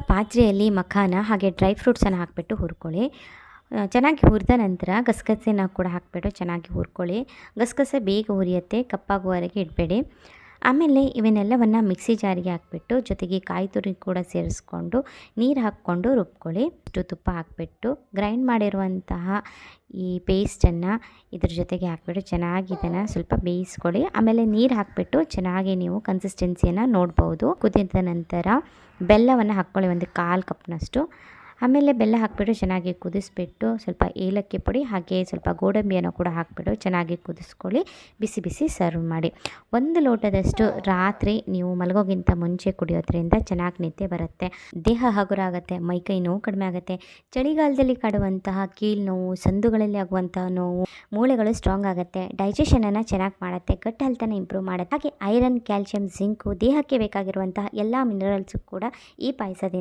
ಪಾತ್ರೆಯಲ್ಲಿ ಮಖಾನ ಹಾಗೆ ಡ್ರೈ ಫ್ರೂಟ್ಸನ್ನು ಹಾಕಿಬಿಟ್ಟು ಹುರ್ಕೊಳ್ಳಿ. ಚೆನ್ನಾಗಿ ಹುರಿದ ನಂತರ ಗಸಗಸೆನ ಕೂಡ ಹಾಕಿಬಿಟ್ಟು ಚೆನ್ನಾಗಿ ಹುರ್ಕೊಳ್ಳಿ. ಗಸಗಸೆ ಬೇಗ ಹುರಿಯುತ್ತೆ, ಕಪ್ಪಾಗುವವರೆಗೆ ಇಡಬೇಡಿ. ಆಮೇಲೆ ಇವನ್ನೆಲ್ಲವನ್ನು ಮಿಕ್ಸಿ ಜಾರಿಗೆ ಹಾಕ್ಬಿಟ್ಟು ಜೊತೆಗೆ ಕಾಯಿ ತುರಿ ಕೂಡ ಸೇರಿಸ್ಕೊಂಡು ನೀರು ಹಾಕ್ಕೊಂಡು ರುಬ್ಕೊಳ್ಳಿ. ಇಷ್ಟು ತುಪ್ಪ ಹಾಕ್ಬಿಟ್ಟು ಗ್ರೈಂಡ್ ಮಾಡಿರುವಂತಹ ಈ ಪೇಸ್ಟನ್ನು ಇದ್ರ ಜೊತೆಗೆ ಹಾಕ್ಬಿಟ್ಟು ಚೆನ್ನಾಗಿ ಇದನ್ನು ಸ್ವಲ್ಪ ಬೇಯಿಸ್ಕೊಳ್ಳಿ. ಆಮೇಲೆ ನೀರು ಹಾಕ್ಬಿಟ್ಟು ಚೆನ್ನಾಗಿ ನೀವು ಕನ್ಸಿಸ್ಟೆನ್ಸಿಯನ್ನು ನೋಡ್ಬೋದು. ಕುದಿದ ನಂತರ ಬೆಲ್ಲವನ್ನು ಹಾಕ್ಕೊಳ್ಳಿ ಒಂದು ಕಾಲು ಕಪ್ನಷ್ಟು. ಆಮೇಲೆ ಬೆಲ್ಲ ಹಾಕಿಬಿಟ್ಟು ಚೆನ್ನಾಗಿ ಕುದಿಸ್ಬಿಟ್ಟು ಸ್ವಲ್ಪ ಏಲಕ್ಕಿ ಪುಡಿ ಹಾಗೆ ಸ್ವಲ್ಪ ಗೋಡಂಬಿಯನ್ನು ಕೂಡ ಹಾಕಿಬಿಟ್ಟು ಚೆನ್ನಾಗಿ ಕುದಿಸ್ಕೊಳ್ಳಿ. ಬಿಸಿ ಬಿಸಿ ಸರ್ವ್ ಮಾಡಿ. ಒಂದು ಲೋಟದಷ್ಟು ರಾತ್ರಿ ನೀವು ಮಲಗೋಗಿಂತ ಮುಂಚೆ ಕುಡಿಯೋದ್ರಿಂದ ಚೆನ್ನಾಗಿ ನಿದ್ದೆ ಬರುತ್ತೆ. ದೇಹ ಹಗುರ ಆಗುತ್ತೆ ಮೈಕೈ ನೋವು ಕಡಿಮೆ ಆಗುತ್ತೆ. ಚಳಿಗಾಲದಲ್ಲಿ ಕಾಡುವಂತಹ ಕೀಲ್ ನೋವು, ಸಂದುಗಳಲ್ಲಿ ಆಗುವಂತಹ ನೋವು, ಮೂಳೆಗಳು ಸ್ಟ್ರಾಂಗ್ ಆಗುತ್ತೆ. ಡೈಜೆಷನನ್ನು ಚೆನ್ನಾಗಿ ಮಾಡುತ್ತೆ. ಗಟ್ ಹೆಲ್ತನ್ನು ಇಂಪ್ರೂವ್ ಮಾಡುತ್ತೆ. ಹಾಗೆ ಐರನ್ ಕ್ಯಾಲ್ಸಿಯಂ ಜಿಂಕು ದೇಹಕ್ಕೆ ಬೇಕಾಗಿರುವಂತಹ ಎಲ್ಲ ಮಿನರಲ್ಸು ಕೂಡ ಈ ಪಾಯಸದಿಂದ